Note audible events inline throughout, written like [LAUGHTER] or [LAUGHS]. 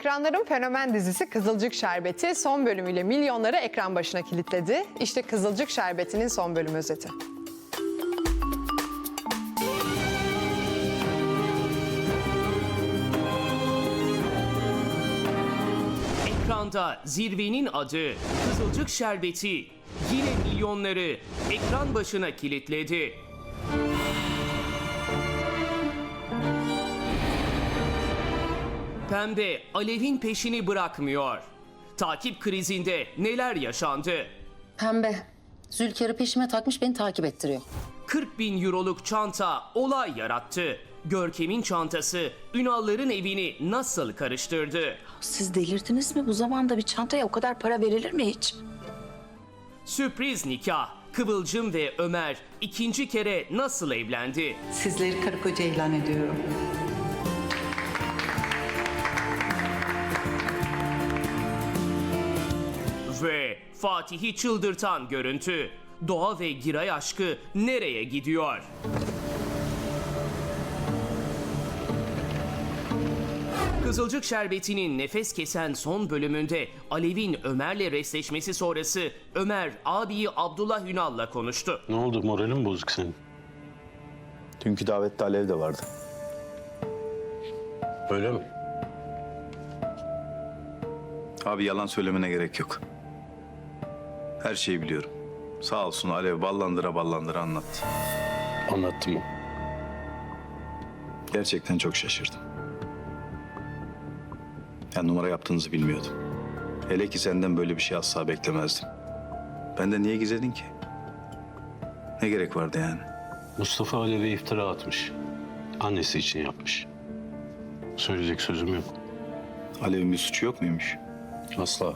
Ekranların fenomen dizisi Kızılcık Şerbeti son bölümüyle milyonları ekran başına kilitledi. İşte Kızılcık Şerbeti'nin son bölüm özeti. Ekranda zirvenin adı Kızılcık Şerbeti yine milyonları ekran başına kilitledi. Pembe Alev'in peşini bırakmıyor. Takip krizinde neler yaşandı? Pembe. Zülkar'ı peşime takmış beni takip ettiriyor. 40 bin euroluk çanta olay yarattı. Görkem'in çantası Ünalların evini nasıl karıştırdı? Siz delirdiniz mi? Bu zamanda bir çantaya o kadar para verilir mi hiç? Sürpriz nikah. Kıvılcım ve Ömer ikinci kere nasıl evlendi? Sizleri karı koca ilan ediyorum. Fatih'i çıldırtan görüntü. Doğa ve Giray aşkı nereye gidiyor? Kızılcık Şerbeti'nin nefes kesen son bölümünde Alev'in Ömer'le resleşmesi sonrası Ömer abiyi Abdullah Ünal'la konuştu. Ne oldu moralin mi bozuk senin? Dünkü davette Alev de vardı. Öyle mi? Abi yalan söylemene gerek yok. Her şeyi biliyorum. Sağ olsun Alev ballandıra ballandıra anlattı. Anlattım mı? Gerçekten çok şaşırdım. Ben numara yaptığınızı bilmiyordum. Hele ki senden böyle bir şey asla beklemezdim. Benden niye gizledin ki? Ne gerek vardı yani? Mustafa Alev'e iftira atmış. Annesi için yapmış. Söyleyecek sözüm yok. Alev'in bir suçu yok muymuş? Asla.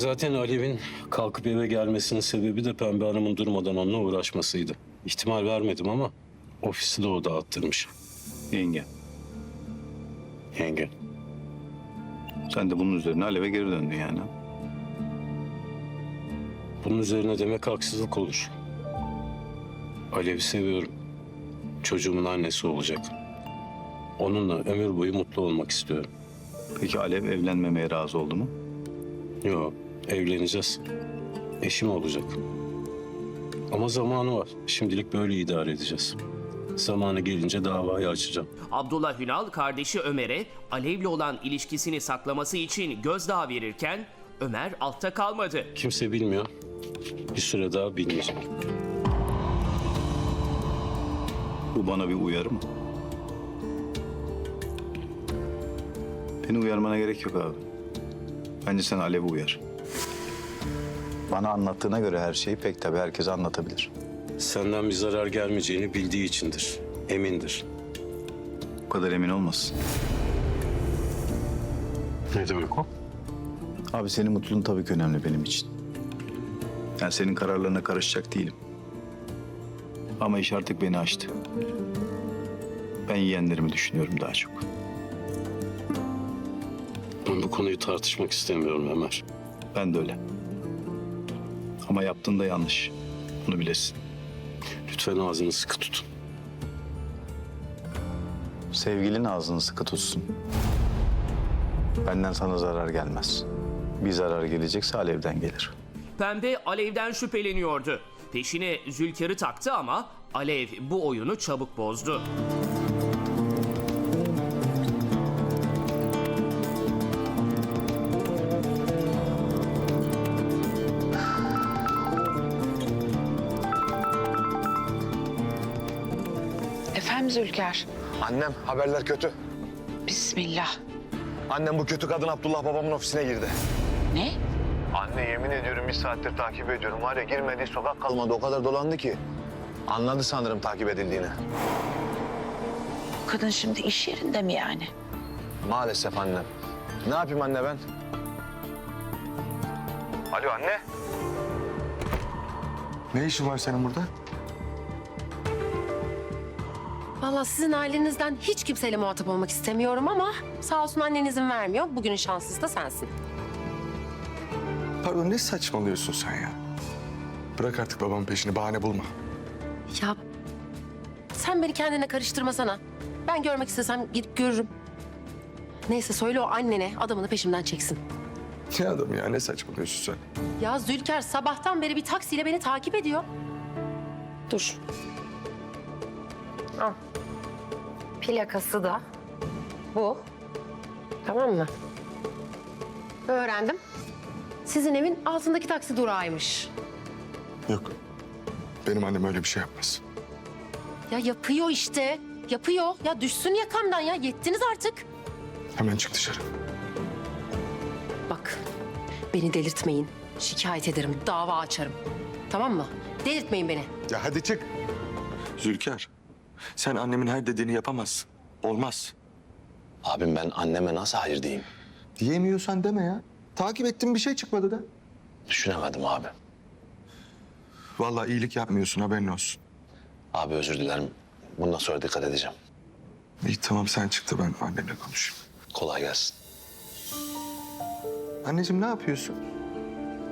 Zaten Alev'in kalkıp eve gelmesinin sebebi de Pembe Hanım'ın durmadan onunla uğraşmasıydı. İhtimal vermedim ama ofisi de o dağıttırmış. Yenge. Yenge. Sen de bunun üzerine Alev'e geri döndün yani. Bunun üzerine demek haksızlık olur. Alev'i seviyorum. Çocuğumun annesi olacak. Onunla ömür boyu mutlu olmak istiyorum. Peki Alev evlenmemeye razı oldu mu? Yok, evleneceğiz. Eşim olacak. Ama zamanı var. Şimdilik böyle idare edeceğiz. Zamanı gelince davayı açacağım. Abdullah Ünal kardeşi Ömer'e Alev'le olan ilişkisini saklaması için gözdağı verirken Ömer altta kalmadı. Kimse bilmiyor. Bir süre daha bilmeyecek. Bu bana bir uyarı mı? Beni uyarmana gerek yok abi. Bence sen Alev'i uyar. Bana anlattığına göre her şeyi pek tabii herkese anlatabilir. Senden bir zarar gelmeyeceğini bildiği içindir. Emindir. Bu kadar emin olmasın. Ne demek o? Abi senin mutluluğun tabii ki önemli benim için. Yani senin kararlarına karışacak değilim. Ama iş artık beni aştı. Ben yeğenlerimi düşünüyorum daha çok. Ben bu konuyu tartışmak istemiyorum Ömer. Ben de öyle. Ama yaptığın da yanlış. Bunu bilesin. Lütfen ağzını sıkı tut. Sevgilin ağzını sıkı tutsun. Benden sana zarar gelmez. Bir zarar gelecekse Alev'den gelir. Pembe Alev'den şüpheleniyordu. Peşine Zülkar'ı taktı ama Alev bu oyunu çabuk bozdu. Efendim Zülker. Annem haberler kötü. Bismillah. Annem bu kötü kadın Abdullah babamın ofisine girdi. Ne? Anne yemin ediyorum bir saattir takip ediyorum. Var ya girmediği sokak kalmadı. O kadar dolandı ki. Anladı sanırım takip edildiğini. Kadın şimdi iş yerinde mi yani? Maalesef annem. Ne yapayım anne ben? Alo anne. Ne işin var senin burada? Vallahi sizin ailenizden hiç kimseyle muhatap olmak istemiyorum ama sağ olsun annen izin vermiyor. Bugünün şanssızı da sensin. Pardon ne saçmalıyorsun sen ya? Bırak artık babamın peşini bahane bulma. Ya sen beni kendine karıştırmasana. Ben görmek istesem gidip görürüm. Neyse söyle o annene adamını peşimden çeksin. Ne adam ya ne saçmalıyorsun sen? Ya Zülker sabahtan beri bir taksiyle beni takip ediyor. Dur. Al. Plakası da bu. Tamam mı? Öğrendim. Sizin evin altındaki taksi durağıymış. Yok. Benim annem öyle bir şey yapmaz. Ya yapıyor işte. Yapıyor. Ya düşsün yakamdan ya. Yettiniz artık. Hemen çık dışarı. Bak beni delirtmeyin. Şikayet ederim. Dava açarım. Tamam mı? Delirtmeyin beni. Ya hadi çık. Zülker, sen annemin her dediğini yapamazsın. Olmaz. Abim ben anneme nasıl hayır diyeyim? Diyemiyorsan deme ya. Takip ettim bir şey çıkmadı da. Düşünemedim abi. Vallahi iyilik yapmıyorsun haberin olsun. Abi özür dilerim. Bundan sonra dikkat edeceğim. İyi tamam sen çık da ben annemle konuşayım. Kolay gelsin. Anneciğim ne yapıyorsun?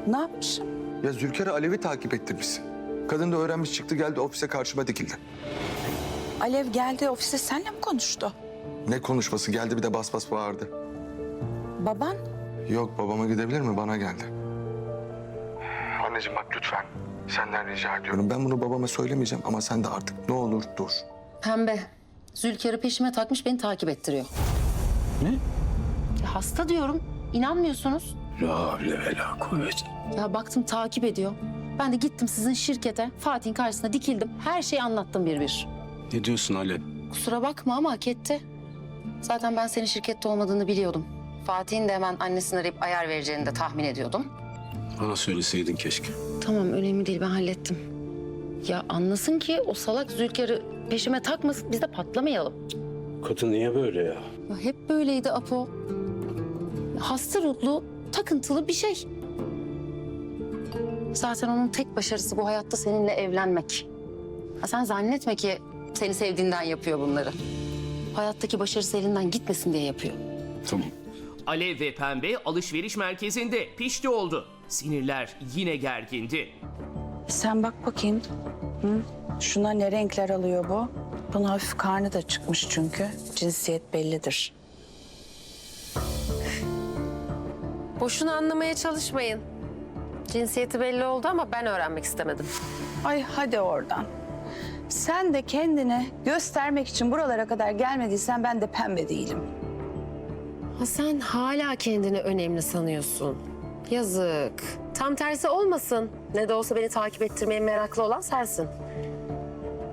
Ne yapmışım? Ya Zülker'e Alev'i takip ettirmişsin. Kadın da öğrenmiş çıktı geldi ofise karşıma dikildi. Alev geldi ofise senle mi konuştu? Ne konuşması geldi bir de bas bas bağırdı. Baban? Yok babama gidebilir mi? Bana geldi. Anneciğim bak lütfen. Senden rica ediyorum. Ben bunu babama söylemeyeceğim ama sen de artık ne olur dur. Pembe. Zülker'i peşime takmış beni takip ettiriyor. Ya hasta diyorum. İnanmıyorsunuz. La havle ve la kuvvet. Ya baktım takip ediyor. Ben de gittim sizin şirkete. Fatih'in karşısına dikildim. Her şeyi anlattım bir bir. Ne diyorsun Alev? Kusura bakma ama hak etti. Zaten ben senin şirkette olmadığını biliyordum. Fatih'in de hemen annesini arayıp ayar vereceğini de tahmin ediyordum. Bana söyleseydin keşke. Tamam önemli değil ben hallettim. Ya anlasın ki o salak Zülker'i peşime takmasın biz de patlamayalım. Kadın niye böyle ya? Ya hep böyleydi Apo. Hasta ruhlu, takıntılı bir şey. Zaten onun tek başarısı bu hayatta seninle evlenmek. Ha sen zannetme ki seni sevdiğinden yapıyor bunları. Hayattaki başarısı elinden gitmesin diye yapıyor. Tamam. Alev ve Pembe alışveriş merkezinde pişti oldu. Sinirler yine gergindi. Sen bak bakayım. Hı? Şuna ne renkler alıyor bu? Bunun hafif karnı da çıkmış çünkü. Cinsiyet bellidir. Boşuna anlamaya çalışmayın. Cinsiyeti belli oldu ama ben öğrenmek istemedim. Ay hadi oradan. Sen de kendini göstermek için buralara kadar gelmediysen ben de pembe değilim. Ha sen hala kendini önemli sanıyorsun. Yazık. Tam tersi olmasın. Ne de olsa beni takip ettirmeye meraklı olan sensin.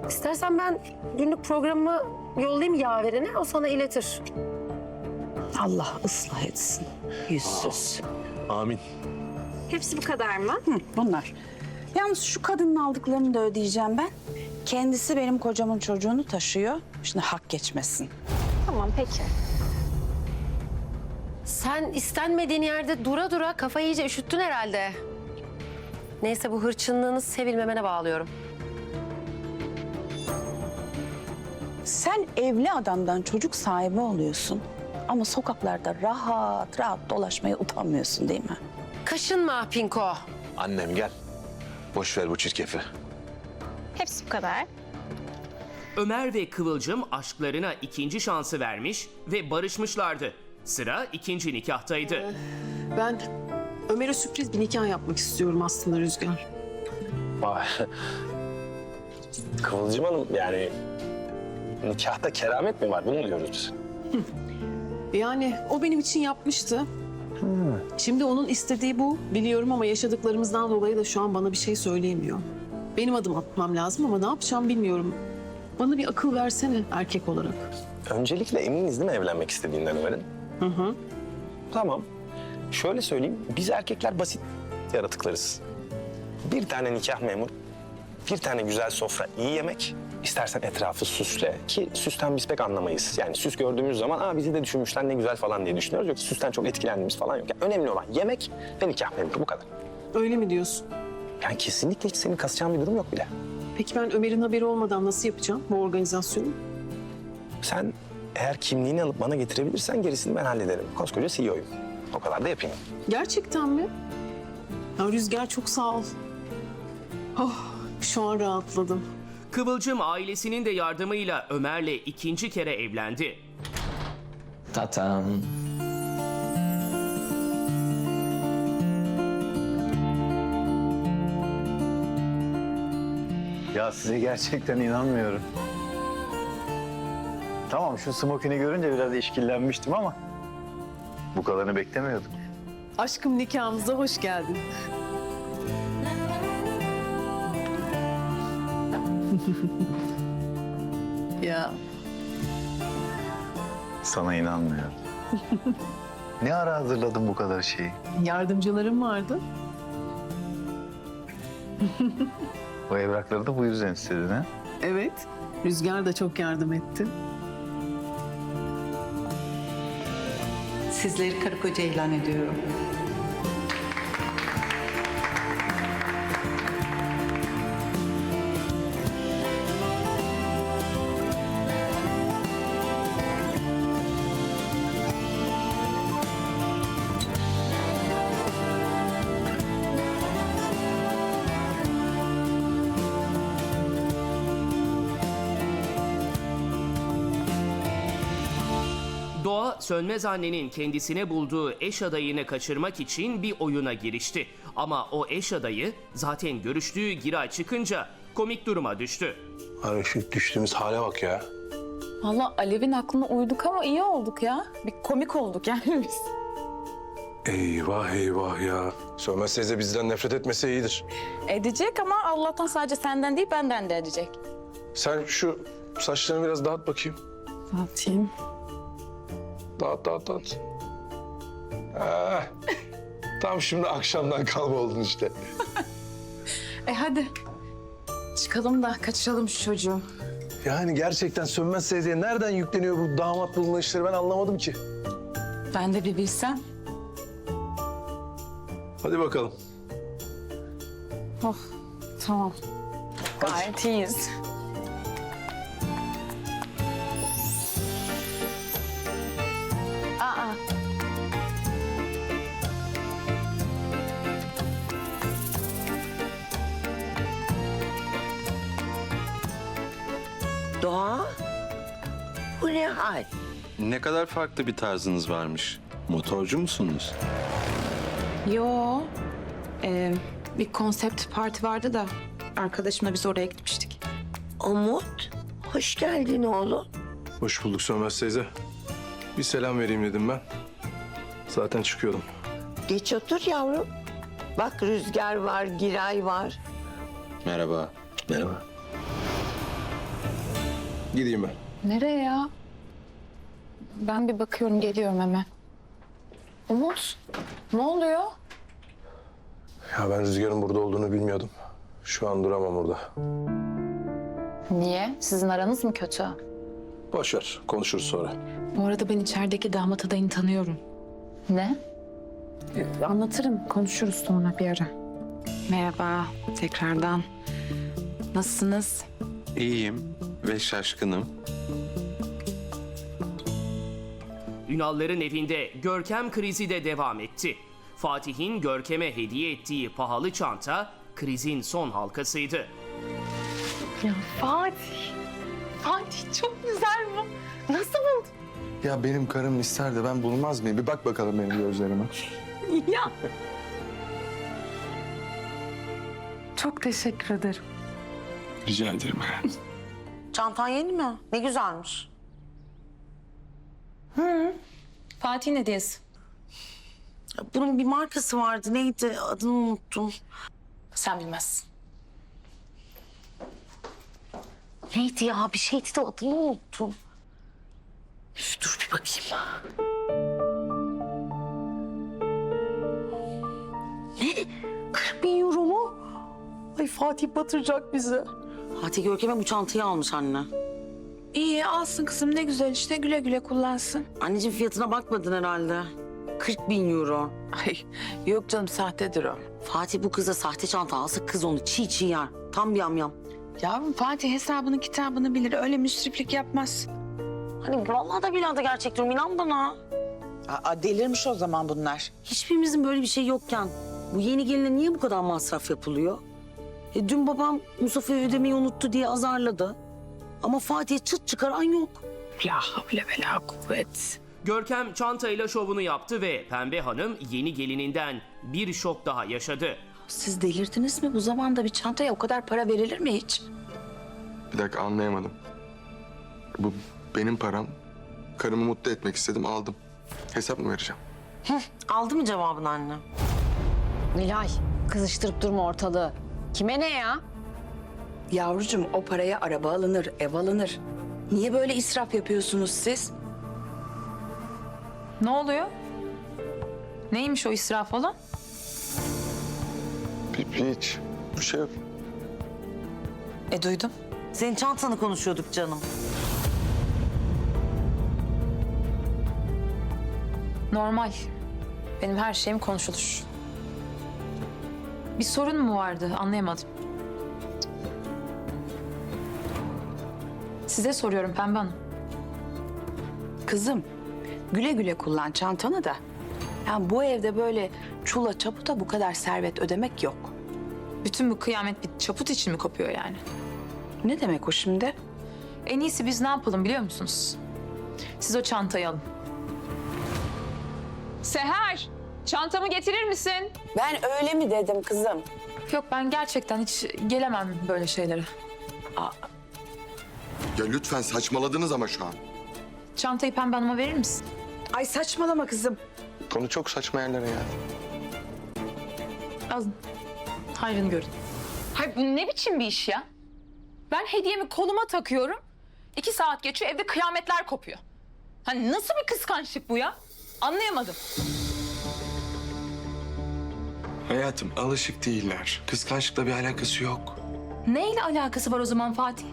İstersen ben günlük programımı yollayayım yaverine, o sana iletir. Allah ıslah etsin. Yüzsüz. Amin. Hepsi bu kadar mı? Hı, bunlar. Yalnız şu kadının aldıklarını da ödeyeceğim ben. Kendisi benim kocamın çocuğunu taşıyor. Şimdi hak geçmesin. Tamam, peki. Sen istenmediğin yerde dura dura kafayı iyice üşüttün herhalde. Neyse bu hırçınlığını sevilmemene bağlıyorum. Sen evli adamdan çocuk sahibi oluyorsun. Ama sokaklarda rahat rahat dolaşmaya utanmıyorsun değil mi? Kaşınma Pinko. Annem gel. Boş ver bu çirkefi. Hepsi bu kadar. Ömer ve Kıvılcım aşklarına ikinci şansı vermiş ve barışmışlardı. Sıra ikinci nikahtaydı. Ben Ömer'e sürpriz bir nikah yapmak istiyorum aslında Rüzgar. Vay. Kıvılcım Hanım yani nikahta keramet mi var? Bunu mu diyoruz biz? Yani o benim için yapmıştı. Şimdi onun istediği bu. Biliyorum ama yaşadıklarımızdan dolayı da şu an bana bir şey söyleyemiyor. Benim adım atmam lazım ama ne yapacağım bilmiyorum. Bana bir akıl versene erkek olarak. Öncelikle eminiz değil mi evlenmek istediğinden Ömer'in? Hı hı. Tamam. Şöyle söyleyeyim. Biz erkekler basit yaratıklarız. Bir tane nikah memur, bir tane güzel sofra, iyi yemek. İstersen etrafı süsle ki süsten biz pek anlamayız. Yani süs gördüğümüz zaman Aa, bizi de düşünmüşler ne güzel falan diye düşünüyoruz. Yoksa süsten çok etkilendiğimiz falan yok. Yani önemli olan yemek ve nikah memuru bu kadar. Öyle mi diyorsun? Yani kesinlikle hiç senin kasacağın bir durum yok bile. Peki ben Ömer'in haberi olmadan nasıl yapacağım bu organizasyonu? Sen eğer kimliğini alıp bana getirebilirsen gerisini ben hallederim. Koskoca CEO'yum. O kadar da yapayım. Gerçekten mi? Ya Rüzgar çok sağ ol. Oh, şu an rahatladım. Kıvılcım ailesinin de yardımıyla Ömer'le ikinci kere evlendi. Tatam. Ya size gerçekten inanmıyorum. Tamam şu smokini görünce biraz işkillenmiştim ama bu kadarını beklemiyordum. Aşkım nikahımıza hoş geldin. [LAUGHS] ya Sana inanmıyorum. [LAUGHS] ne ara hazırladın bu kadar şeyi? yardımcılarım vardı. [LAUGHS] Bu evrakları da bu yüzden istedin ha? Evet. Rüzgar da çok yardım etti. Sizleri karı koca ilan ediyorum. Sönmez annenin kendisine bulduğu eş adayını kaçırmak için bir oyuna girişti. Ama o eş adayı zaten görüştüğü Giray çıkınca komik duruma düştü. Abi şu düştüğümüz hale bak ya. Valla Alev'in aklına uyduk ama iyi olduk ya. Bir komik olduk yani [LAUGHS] biz. Eyvah eyvah ya. Sönmez teyze bizden nefret etmese iyidir. Edecek ama Allah'tan sadece senden değil benden de edecek. Sen şu saçlarını biraz dağıt bakayım. Atayım. Dağıt dağıt dağıt. Ha. Tam şimdi akşamdan kalma oldun işte. E hadi. Çıkalım da kaçıralım şu çocuğu. Yani gerçekten Sönmez teyzeye nereden yükleniyor bu damat bulma işleri ben anlamadım ki. Ben de bir bilsem. Hadi bakalım. Oh tamam. Gayet iyiyiz. Hal? Ne kadar farklı bir tarzınız varmış. Motorcu musunuz? Yo. Ee, bir konsept parti vardı da arkadaşımla biz oraya gitmiştik. Umut, hoş geldin oğlum. Hoş bulduk Sönmez teyze. Bir selam vereyim dedim ben. Zaten çıkıyordum. Geç otur yavrum. Bak Rüzgar var, Giray var. Merhaba. Merhaba. Gideyim ben. Nereye ya? Ben bir bakıyorum geliyorum hemen. Umut, ne oluyor? Ya ben Rüzgar'ın burada olduğunu bilmiyordum. Şu an duramam burada. Niye? Sizin aranız mı kötü? Boş ver, konuşuruz sonra. Bu arada ben içerideki damat adayını tanıyorum. Ne? Anlatırım, konuşuruz sonra bir ara. Merhaba, tekrardan. Nasılsınız? İyiyim ve şaşkınım. Ünalların evinde Görkem krizi de devam etti. Fatih'in Görkem'e hediye ettiği pahalı çanta krizin son halkasıydı. Fatih, Fatih çok güzel bu. Nasıl buldun? Ya benim karım ister de ben bulmaz mıyım? Bir bak bakalım benim gözlerime. [LAUGHS] Ya. Çok teşekkür ederim. Rica ederim. Çantan yeni mi? Ne güzelmiş. Fatih'in hediyesi. Bunun bir markası vardı. Neydi? Adını unuttum. Sen bilmezsin. Neydi ya? Bir şeydi de adını unuttum. Üf, dur bir bakayım. Ne? 40 bin euro mu? Ay Fatih batıracak bizi. Fatih Görkem'e bu çantayı almış anne. İyi alsın kızım ne güzel işte güle güle kullansın. Anneciğim fiyatına bakmadın herhalde. 40 bin euro. Ay yok canım sahtedir o. Fatih bu kıza sahte çanta alsa kız onu çiğ çiğ yer. Tam bir yamyam. Yavrum Fatih hesabını kitabını bilir öyle müsriflik yapmaz. Hani vallahi da billahi da gerçek diyorum inan bana. Aa, delirmiş o zaman bunlar. Hiçbirimizin böyle bir şey yokken bu yeni geline niye bu kadar masraf yapılıyor? E, dün babam Mustafa'ya ödemeyi unuttu diye azarladı. Ama Fatih'e çıt çıkaran yok. La havle ve la kuvvet. Görkem çantayla şovunu yaptı ve Pembe Hanım yeni gelininden bir şok daha yaşadı. Siz delirdiniz mi? Bu zamanda bir çantaya o kadar para verilir mi hiç? Bir dakika anlayamadım. Bu benim param. Karımı mutlu etmek istedim aldım. Hesap mı vereceğim? Aldı mı cevabını anne? Nilay kızıştırıp durma ortalığı. Kime ne ya? Yavrucuğum o paraya araba alınır, ev alınır. Niye böyle israf yapıyorsunuz siz? Ne oluyor? Neymiş o israf olan? Hiç. Bir şey yok. E duydum. Senin çantanı konuşuyorduk canım. Normal. Benim her şeyim konuşulur. Bir sorun mu vardı? Anlayamadım. Size soruyorum Pembe Hanım. Kızım güle güle kullan çantanı da. Yani bu evde böyle çula çaputa bu kadar servet ödemek yok. Bütün bu kıyamet bir çaput için mi kopuyor yani? Ne demek o şimdi? En iyisi biz ne yapalım biliyor musunuz? Siz o çantayı alın. Seher, çantamı getirir misin? Ben öyle mi dedim kızım? Yok ben gerçekten hiç gelemem böyle şeylere. Ya lütfen saçmaladınız ama şu an. Çantayı Pembe Hanım'a verir misin? Ay saçmalama kızım. Konu çok saçma yerlere geldi. Alın. Hayrını görün. Hayır bu ne biçim bir iş ya? Ben hediyemi koluma takıyorum. İki saat geçiyor evde kıyametler kopuyor. Hani nasıl bir kıskançlık bu ya? Anlayamadım. Hayatım alışık değiller. Kıskançlıkla bir alakası yok. Neyle alakası var o zaman Fatih?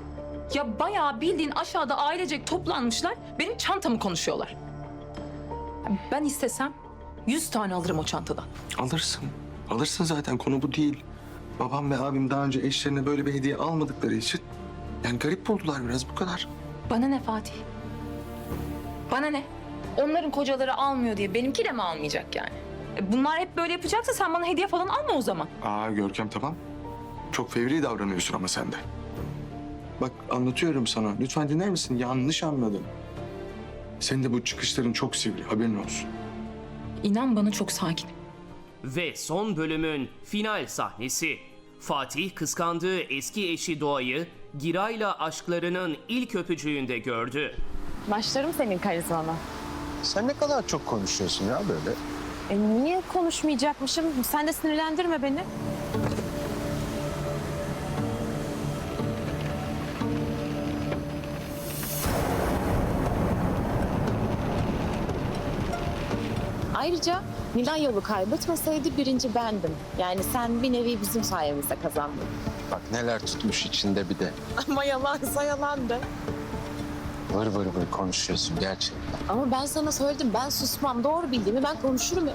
Ya bayağı bildiğin aşağıda ailecek toplanmışlar. Benim çantamı konuşuyorlar. Ben istesem yüz tane alırım o çantadan. Alırsın. Alırsın zaten konu bu değil. Babam ve abim daha önce eşlerine böyle bir hediye almadıkları için yani garip buldular biraz bu kadar. Bana ne Fatih? Bana ne? Onların kocaları almıyor diye benimki de mi almayacak yani? E, Bunlar hep böyle yapacaksa sen bana hediye falan alma o zaman. Aa Görkem tamam. Çok fevri davranıyorsun ama sen de. Bak anlatıyorum sana. Lütfen dinler misin? Yanlış anladın. Senin de bu çıkışların çok sivri. Haberin olsun. İnan bana çok sakin. Ve son bölümün final sahnesi. Fatih kıskandığı eski eşi Doğa'yı Giray'la aşklarının ilk öpücüğünde gördü. Başlarım senin karizmana. Sen ne kadar çok konuşuyorsun ya böyle. E niye konuşmayacakmışım? Sen de sinirlendirme beni. Ayrıca Nilay yolu kaybetmeseydi birinci bendim. Yani sen bir nevi bizim sayemizde kazandın. Bak neler tutmuş içinde bir de. [LAUGHS] Ama yalansa yalandı. Vır vır vır konuşuyorsun gerçekten. Ama ben sana söyledim ben susmam. Doğru bildiğimi ben konuşurum.